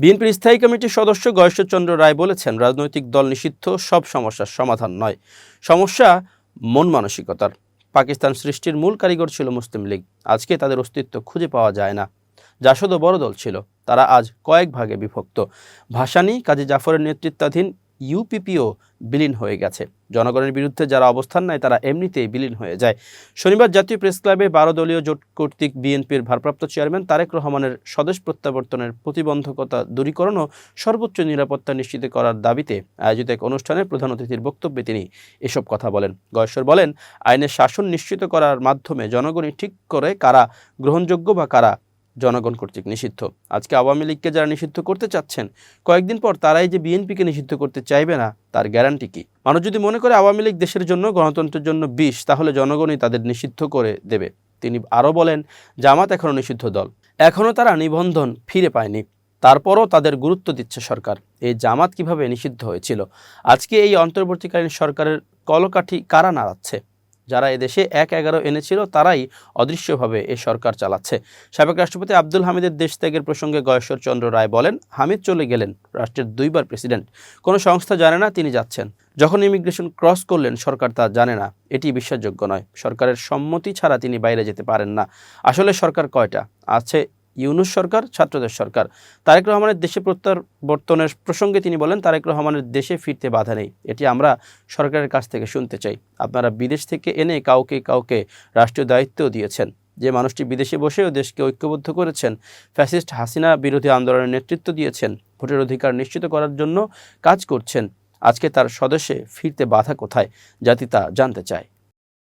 বিএনপির স্থায়ী কমিটির সদস্য গয়েশ্বরচন্দ্র রায় বলেছেন, রাজনৈতিক দল নিষিদ্ধ, সব সমস্যার সমাধান নয়। সমস্যা মন মানসিকতার। পাকিস্তান সৃষ্টির মূল কারিগর ছিল মুসলিম লীগ। আজকে তাদের অস্তিত্ব খুঁজে পাওয়া যায় না। জাসদ বড় দল ছিল। তারা আজ কয়েক ভাগে বিভক্ত। ভাসানি, কাজী জাফরের নেতৃত্বাধীন ইউপিপিও বিলীন হয়ে গেছে। জনগণের বিরুদ্ধে যারা অবস্থান নেয়, তারা এমনিতেই বিলীন হয়ে যায়। শনিবার জাতীয় প্রেস ক্লাবে বারো দলীয় জোট কর্তৃক বিএনপির ভারপ্রাপ্ত চেয়ারম্যান তারেক রহমানের স্বদেশ প্রত্যাবর্তনের প্রতিবন্ধকতা দূরীকরণ ও সর্বোচ্চ নিরাপত্তা নিশ্চিত করার দাবিতে আয়োজিত এক অনুষ্ঠানে প্রধান অতিথির বক্তব্যে তিনি এসব কথা বলেন। গয়েশ্বর বলেন, আইনের শাসন নিশ্চিত করার মাধ্যমে জনগণই ঠিক করে কারা গ্রহণযোগ্য বা কারা জনগণ কর্তৃক নিষিদ্ধ। আজকে আওয়ামী লীগকে যারা নিষিদ্ধ করতে চাচ্ছেন, কয়েকদিন পর তারাই যে বিএনপিকে নিষিদ্ধ করতে চাইবে না, তার গ্যারান্টি কি? মানুষ যদি মনে করে আওয়ামী লীগ দেশের জন্য, গণতন্ত্রের জন্য বিষ, তাহলে জনগণই তাদের নিষিদ্ধ করে দেবে। তিনি আরও বলেন, জামাত এখনও নিষিদ্ধ দল। এখনও তারা নিবন্ধন ফিরে পায়নি। তারপরও তাদের গুরুত্ব দিচ্ছে সরকার। এই জামাত কীভাবে নিষিদ্ধ হয়েছিল? আজকে এই অন্তর্বর্তীকালীন সরকারের কলকাঠি কারা নাড়াচ্ছে? যারা এদেশে এক এগারো এনেছিল, তারাই অদৃশ্যভাবে এ সরকার চালাচ্ছে। সাবেক রাষ্ট্রপতি আব্দুল হামিদের দেশ ত্যাগের প্রসঙ্গে গয়েশ্বর চন্দ্র রায় বলেন, হামিদ চলে গেলেন, রাষ্ট্রের দুইবার প্রেসিডেন্ট। কোনো সংস্থা জানে না তিনি যাচ্ছেন। যখন ইমিগ্রেশন ক্রস করলেন, সরকার তা জানে না। এটি বিশ্বাসযোগ্য নয়। সরকারের সম্মতি ছাড়া তিনি বাইরে যেতে পারেন না। আসলে সরকার কয়টা? আছে ইউনুস সরকার, ছাত্রদের সরকার। তারেক রহমানের দেশে প্রত্যাবর্তনের প্রসঙ্গে তিনি বলেন, তারেক রহমানের দেশে ফিরতে বাধা নেই। এটি আমরা সরকারের কাছ থেকে শুনতে চাই। আপনারা বিদেশ থেকে এনে কাউকে কাউকে রাষ্ট্রীয় দায়িত্ব দিয়েছেন। যে মানুষটি বিদেশে বসেও দেশকে ঐক্যবদ্ধ করেছেন, ফ্যাসিস্ট হাসিনা বিরোধী আন্দোলনের নেতৃত্ব দিয়েছেন, ভোটের অধিকার নিশ্চিত করার জন্য কাজ করছেন, আজকে তার স্বদেশে ফিরতে বাধা কোথায়? জাতি তা জানতে চায়।